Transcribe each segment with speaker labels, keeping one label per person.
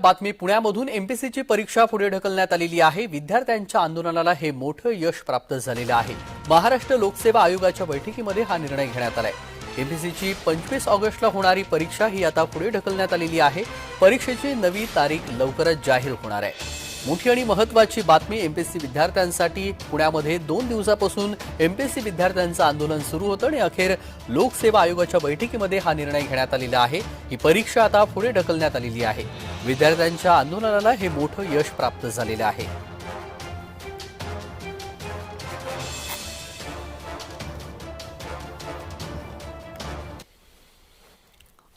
Speaker 1: बातमी पुण्यामधून एमपीसीची परीक्षा पुढे ढकलण्यात आलेली आहे. विद्यार्थ्यांच्या आंदोलनाला हे मोठं यश प्राप्त झालेलं आहे. महाराष्ट्र लोकसेवा आयोगाच्या बैठकीमध्ये हा निर्णय घेण्यात आलाय. एमपीसीची पंचवीस ऑगस्टला होणारी परीक्षा ही आता पुढे ढकलण्यात आलेली आहे. परीक्षेची नवी तारीख लवकरच जाहीर होणार आहे. मोठी आणि महत्वाची बातमी एमपीएससी विद्यार्थ्यांसाठी. पुण्यामध्ये दोन दिवसापासून एमपीएससी विद्यार्थ्यांचं आंदोलन सुरू होतं आणि अखेर लोकसेवा आयोगाच्या बैठकीमध्ये हा निर्णय घेण्यात आलेला आहे. ही परीक्षा आता पुढे ढकलण्यात आलेली आहे. विद्यार्थ्यांच्या आंदोलनाला हे मोठं यश प्राप्त झालेलं आहे.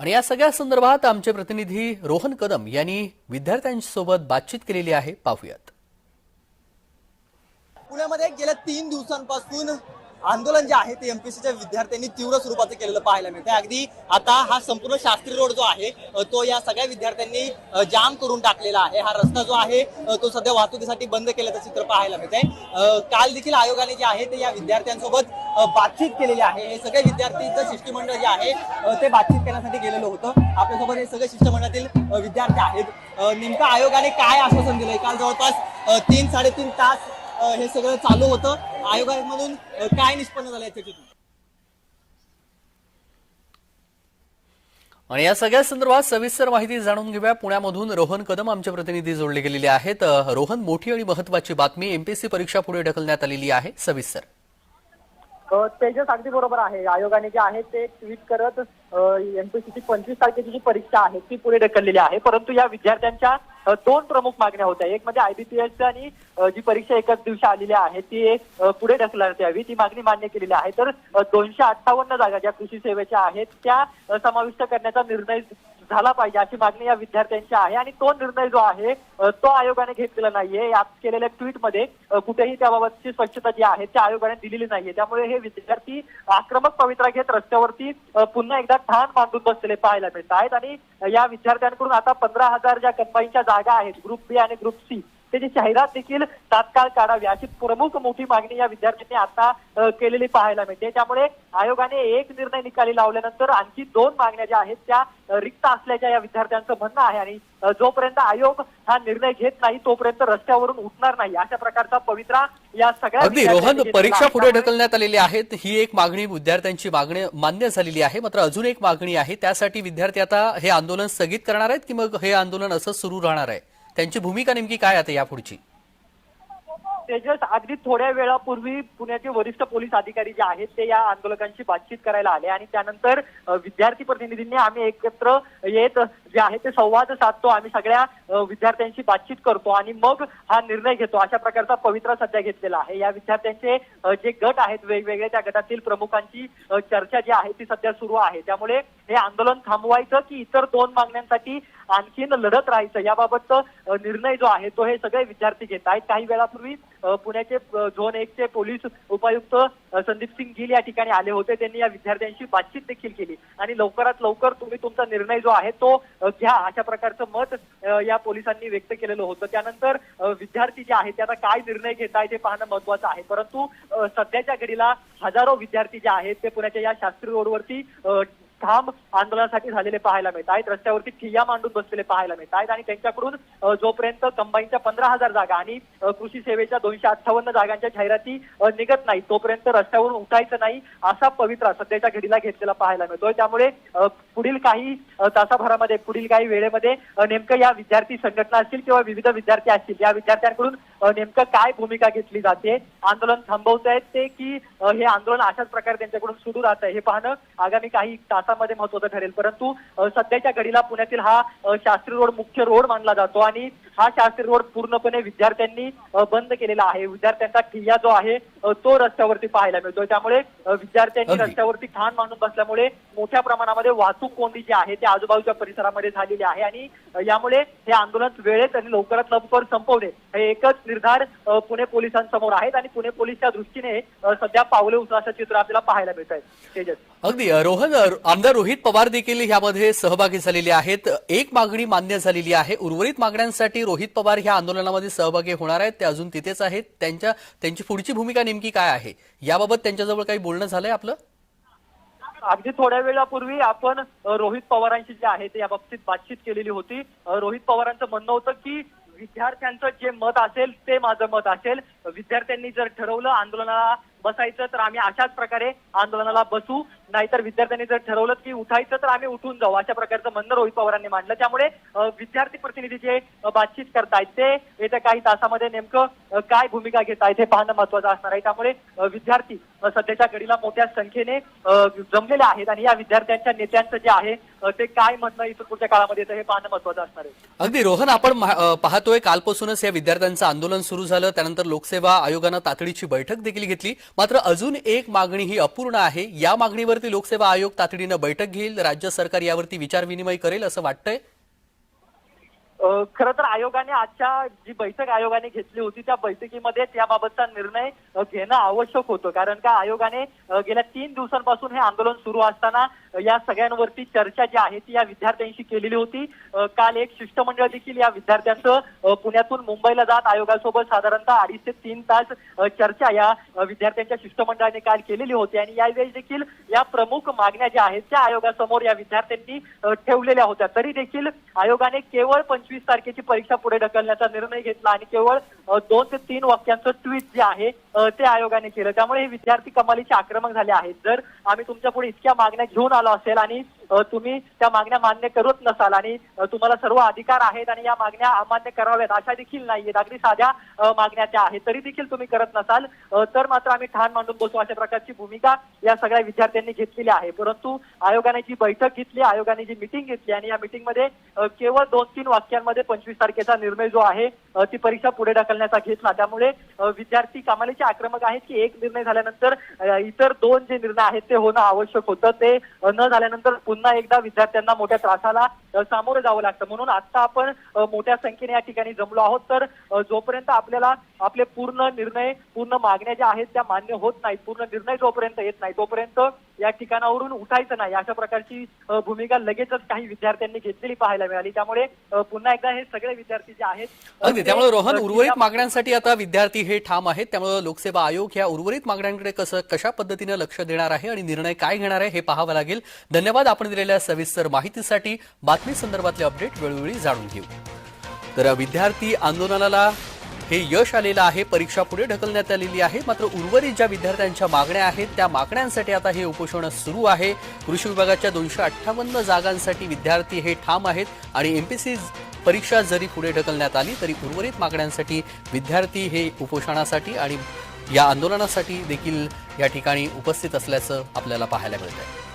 Speaker 1: आणि या सगळ्या संदर्भात आमचे प्रतिनिधी रोहन कदम यांनी विद्यार्थ्यांसोबत बातचीत केलेली आहे. पाहूयात.
Speaker 2: पुण्यामध्ये गेल्या तीन दिवसांपासून आंदोलन जे आहे ते एमपीसीच्या विद्यार्थ्यांनी तीव्र स्वरूपाचं केलेलं पाहायला मिळतं अगदी आता हा संपूर्ण शास्त्री रोड जो आहे तो या सगळ्या विद्यार्थ्यांनी जाम करून टाकलेला आहे. हा रस्ता जो आहे तो सध्या वाहतुकीसाठी बंद केल्याचं चित्र पाहायला मिळतंय. आहे काल देखील आयोगाने जे आहे ते या विद्यार्थ्यांसोबत बातचीत केलेली आहे. हे सगळे विद्यार्थीचं शिष्टमंडळ जे आहे ते बातचीत करण्यासाठी गेलेलं होतं. आपल्यासोबत हे सगळे शिष्टमंडळातील विद्यार्थी आहेत. अ, नेमकं आयोगाने काय आश्वासन दिलंय? काल जवळपास तीन साडेतीन तास हे सगळं चालू होतं. आयोगामधून काय निष्पन्न झालं याच्यातून
Speaker 1: आणि या सगळ्या संदर्भात सविस्तर माहिती जाणून घेऊया. पुण्यामधून रोहन कदम आमचे प्रतिनिधी जोडले गेलेले आहेत. रोहन मोठी आणि महत्वाची बातमी एमपीएससी परीक्षा पुढे ढकलण्यात आलेली आहे. सविस्तर.
Speaker 3: तेजस अगदी बरोबर आहे. आयोगाने जे आहे ते ट्विट करत एमपीसीची पंचवीस तारखेची जी परीक्षा आहे ती पुढे ढकललेली आहे. परंतु या विद्यार्थ्यांच्या दोन प्रमुख मागण्या होत्या. एक म्हणजे आयबीपीएस आणि जी परीक्षा एकाच दिवशी आलेली आहे ती पुढे ढकलण्यात यावी. ती मागणी मान्य केलेली आहे. तर दोनशे अठ्ठावन्न जागा ज्या कृषी सेवेच्या आहेत त्या समाविष्ट करण्याचा निर्णय झाला पाहिजे अशी मागणी या विद्यार्थ्यांची आहे. आणि तो निर्णय जो आहे तो आयोगाने घेतलेला नाहीये. यात केलेल्या ट्विटमध्ये कुठेही त्याबाबतची स्वच्छता जी आहे त्या आयोगाने दिलेली नाहीये. त्यामुळे हे विद्यार्थी आक्रमक पवित्रा घेत रस्त्यावरती पुन्हा एकदा ठाण बांधून बसलेले पाहायला मिळत आहेत आणि या विद्यार्थ्यांकडून आता पंधरा हजार ज्या कंबाईनच्या जागा आहेत ग्रुप बी आणि ग्रुप सी त्याची जाहिरात देखील तात्काळ काढावी अशी प्रमुख मोठी मागणी या विद्यार्थ्यांनी आता केलेली पाहायला मिळते. त्यामुळे आयोगाने एक निर्णय निकाली लावल्यानंतर आणखी दोन मागण्या ज्या आहेत त्या रिक्त असल्याच्या या विद्यार्थ्यांचं म्हणणं आहे. आणि जोपर्यंत आयोग हा निर्णय घेत नाही तोपर्यंत रस्त्यावरून उठणार नाही. अशा प्रकारचा पवित्रा या सगळ्या
Speaker 1: अगदी रोहन परीक्षा. पुढे ढकलण्यात आलेली आहेत. ही एक मागणी विद्यार्थ्यांची मागणी मान्य झालेली आहे. मात्र अजून एक मागणी आहे. त्यासाठी विद्यार्थी आता हे आंदोलन स्थगित करणार आहेत की मग हे आंदोलन असं सुरू राहणार आहे? त्यांची भूमिका नेमकी काय आता यापुढची?
Speaker 3: तेजस अगदी थोड्या वेळापूर्वी पुण्याचे वरिष्ठ पोलीस अधिकारी जे आहेत ते या आंदोलकांशी बातचीत करायला आले आणि त्यानंतर विद्यार्थी प्रतिनिधींनी आम्ही एकत्र येत जे आहे ते संवाद साधतो. आम्ही सगळ्या विद्यार्थ्यांशी बातचीत करतो आणि मग हा निर्णय घेतो. अशा प्रकारचा पवित्रा सध्या घेतलेला आहे. या विद्यार्थ्यांचे जे गट आहेत वेगवेगळ्या त्या गटातील प्रमुखांची चर्चा जी आहे ती सध्या सुरू आहे. त्यामुळे हे आंदोलन थांबवायचं की इतर दोन मागण्यांसाठी आणखीन लढत राहायचं? याबाबतचा निर्णय जो आहे तो हे सगळे विद्यार्थी घेत आहेत. काही वेळापूर्वी पुण्याचे झोन एक चे पोलीस उपायुक्त संदीप सिंग गिल या ठिकाणी आले होते. त्यांनी या विद्यार्थ्यांशी बातचीत देखील केली. आणि लवकरात लवकर तुम्ही तुमचा निर्णय जो आहे तो घ्या. अशा प्रकारचं मत या पोलिसांनी व्यक्त केलेलं होतं. त्यानंतर विद्यार्थी जे आहेत त्याचा काय निर्णय घेत आहेत ते पाहणं महत्वाचं आहे. परंतु सध्याच्या घडीला हजारो विद्यार्थी जे आहेत ते पुण्याच्या या शास्त्री रोडवरती ठाम आंदोलनासाठी झालेले पाहायला मिळत आहेत. रस्त्यावरती ठिय्या मांडून बसलेले पाहायला मिळत आहेत. आणि त्यांच्याकडून जोपर्यंत कंबाईनच्या पंधरा हजार जागा आणि कृषी सेवेच्या दोनशे अठ्ठावन्न जागांच्या जाहिराती निघत नाही तोपर्यंत रस्त्यावरून उठायचं नाही असा पवित्रा सध्याच्या घडीला घेतलेला पाहायला मिळतोय. त्यामुळे पुढील काही तासाभरामध्ये पुढील काही वेळेमध्ये नेमकं या विद्यार्थी संघटना असतील किंवा विविध विद्यार्थी असतील या विद्यार्थ्यांकडून नेमकं काय भूमिका घेतली जाते आंदोलन थांबवत आहेत ते की हे आंदोलन अशाच प्रकारे त्यांच्याकडून सुरू राहत आहे हे पाहणं आगामी काही तासात तासामध्ये महत्वाचं ठरेल. परंतु सध्याच्या घडीला पुण्यातील हा शास्त्री रोड मुख्य रोड मानला जातो आणि हा शास्त्री रोड पूर्णपणे विद्यार्थ्यांनी बंद केलेला आहे. विद्यार्थ्यांचा ठिय्या जो आहे तो रस्त्यावरती पाहायला मिळतोय. त्यामुळे विद्यार्थ्यांनी. रस्त्यावरती ठाण मांडून बसल्यामुळे मोठ्या प्रमाणामध्ये वाहतूक कोंडी जी आहे ते आजूबाजूच्या परिसरामध्ये झालेली आहे आणि यामुळे हे आंदोलन वेळेत आणि लवकरात लवकर संपवणे हे एकच निर्धार पुणे पोलिसांसमोर आहेत आणि पुणे पोलीसच्या दृष्टीने सध्या पावले उचलाचं चित्र आपल्याला पाहायला मिळत आहे तेजस.
Speaker 1: अगदी रोहन आमदार रोहित पवार देखील यामध्ये सहभागी झालेले आहेत. एक मागणी मान्य झालेली आहे. उर्वरित मागण्यांसाठी रोहित पवार ह्या आंदोलनामध्ये सहभागी होणार आहेत ते अजून तिथेच आहेत. त्यांच्या त्यांची पुढची भूमिका नेमकी काय आहे? याबाबत त्यांच्याजवळ काही बोलणं झालंय आपलं?
Speaker 3: अगदी थोड्या वेळापूर्वी आपण रोहित पवारांशी जे आहे ते या बाबतीत बातचीत केलेली होती. रोहित पवारांचं म्हणणं होतं की विद्यार्थ्यांचं जे मत असेल ते माझं मत असेल. विद्यार्थ्यांनी जर ठरवलं आंदोलनाला बसायचं तर आम्ही अशाच प्रकारे आंदोलनाला बसू. नाहीतर विद्यार्थ्यांनी जर ठरवलं की उठायचं तर आम्ही उठून जाऊ अशा प्रकारचं म्हणणं रोहित पवारांनी मांडलं. त्यामुळे विद्यार्थी प्रतिनिधी जे बातचीत करतायत ते येत्या काही तासामध्ये नेमकं काय भूमिका घेत आहेत हे पाहणं महत्वाचं असणार आहे. त्यामुळे विद्यार्थी सध्याच्या घडीला मोठ्या संख्येने जमलेले आहेत आणि या विद्यार्थ्यांच्या नेत्यांचं जे आहे ते काय म्हणणं इथं पुढच्या काळामध्ये येतं हे पाहणं महत्वाचं असणार आहे.
Speaker 1: अगदी. रोहन आपण पाहतोय कालपासूनच या विद्यार्थ्यांचं आंदोलन सुरू झालं. त्यानंतर लोकसेवा आयोगानं तातडीची बैठक देखील घेतली. मात्र अजून एक मागणी ही अपूर्ण आहे. या मागणीवरती लोकसेवा आयोग तातडीनं बैठक घेईल. राज्य सरकार यावरती विचारविनिमय करेल असं वाटतंय.
Speaker 3: खरं तर आयोगाने आजच्या जी बैठक आयोगाने घेतली होती त्या बैठकीमध्ये त्याबाबतचा निर्णय घेणं आवश्यक होतं. कारण का आयोगाने गेल्या तीन दिवसांपासून हे आंदोलन सुरू असताना या सगळ्यांवरती चर्चा जी आहे ती या विद्यार्थ्यांशी केलेली होती. काल एक शिष्टमंडळ देखील या विद्यार्थ्यांचं पुण्यातून मुंबईला जात आयोगासोबत साधारणतः अडीच ते तीन तास चर्चा या विद्यार्थ्यांच्या शिष्टमंडळाने काल केलेली होती. आणि यावेळी देखील या प्रमुख मागण्या ज्या आहेत त्या आयोगासमोर या विद्यार्थ्यांनी ठेवलेल्या होत्या. तरी देखील आयोगाने केवळ पंचवीस तारखेची परीक्षा पुढे ढकलण्याचा निर्णय घेतला आणि केवळ दोन ते तीन वाक्यांचं ट्विट जे आहे ते आयोगाने केलं. त्यामुळे हे विद्यार्थी कमालीचे आक्रमक झाले आहेत. जर आम्ही तुमच्यापुढे इतक्या मागण्या घेऊन आलो असेल आणि तुम्ही त्या मागण्या मान्य करत नसाल आणि तुम्हाला सर्व अधिकार आहेत आणि या मागण्या अमान्य कराव्यात अशा देखील नाहीयेत. अगदी साध्या मागण्या त्या आहेत. तरी देखील तुम्ही करत नसाल. तर मात्र आम्ही ठाण मांडून बसू अशा प्रकारची भूमिका या सगळ्या विद्यार्थ्यांनी घेतलेली आहे. परंतु आयोगाने जी बैठक घेतली आयोगाने जी मिटिंग घेतली आणि या मिटिंगमध्ये केवळ दोन तीन वाक्यांमध्ये पंचवीस तारखेचा निर्णय जो आहे ती परीक्षा पुढे ढकलण्याचा घेतला. त्यामुळे विद्यार्थी कमालीचे आक्रमक आहेत की एक निर्णय झाल्यानंतर इतर दोन जे निर्णय आहेत ते होणं आवश्यक होतं. ते न झाल्यानंतर पुन्हा एकदा विद्यार्थ्यांना मोठ्या त्रासाला सामोरं जावं लागतं. म्हणून आता आपण मोठ्या संख्येने या ठिकाणी जमलो आहोत. तर जोपर्यंत आपल्याला आपले पूर्ण निर्णय पूर्ण मागण्या ज्या आहेत त्या मान्य होत नाहीत पूर्ण निर्णय जोपर्यंत येत नाही तोपर्यंत या ठिकाणावरून उठायचं नाही. अशा प्रकारची भूमिका लगेचच काही विद्यार्थ्यांनी घेतलेली पाहायला मिळाली. त्यामुळे पुन्हा एकदा हे सगळे विद्यार्थी जे आहेत
Speaker 1: त्यामुळे रोहन उर्वरित मागण्यांसाठी आता विद्यार्थी हे ठाम आहेत. त्यामुळे लोकसेवा आयोग ह्या उर्वरित मागण्यांकडे कसं कशा पद्धतीनं लक्ष देणार आहे आणि निर्णय काय घेणार आहे हे पाहावं लागेल. धन्यवाद आपण दिलेल्या सविस्तर माहितीसाठी. बातमी संदर्भातले अपडेट वेळोवेळी जाणून घेऊ. तर विद्यार्थी आंदोलनाला हे यश आलेलं आहे. परीक्षा पुढे ढकलण्यात आलेली आहे. मात्र उर्वरित ज्या विद्यार्थ्यांच्या मागण्या आहेत त्या मागण्यांसाठी आता हे उपोषण सुरू आहे. कृषी विभागाच्या दोनशे अठ्ठावन्न जागांसाठी विद्यार्थी हे ठाम आहेत आणि एम पी सी परीक्षा जरी पुढे ढकलण्यात आली तरी उर्वरित मागण्यांसाठी विद्यार्थी हे उपोषणासाठी आणि या आंदोलनासाठी देखील या ठिकाणी उपस्थित असल्याचं आपल्याला पाहायला मिळत आहे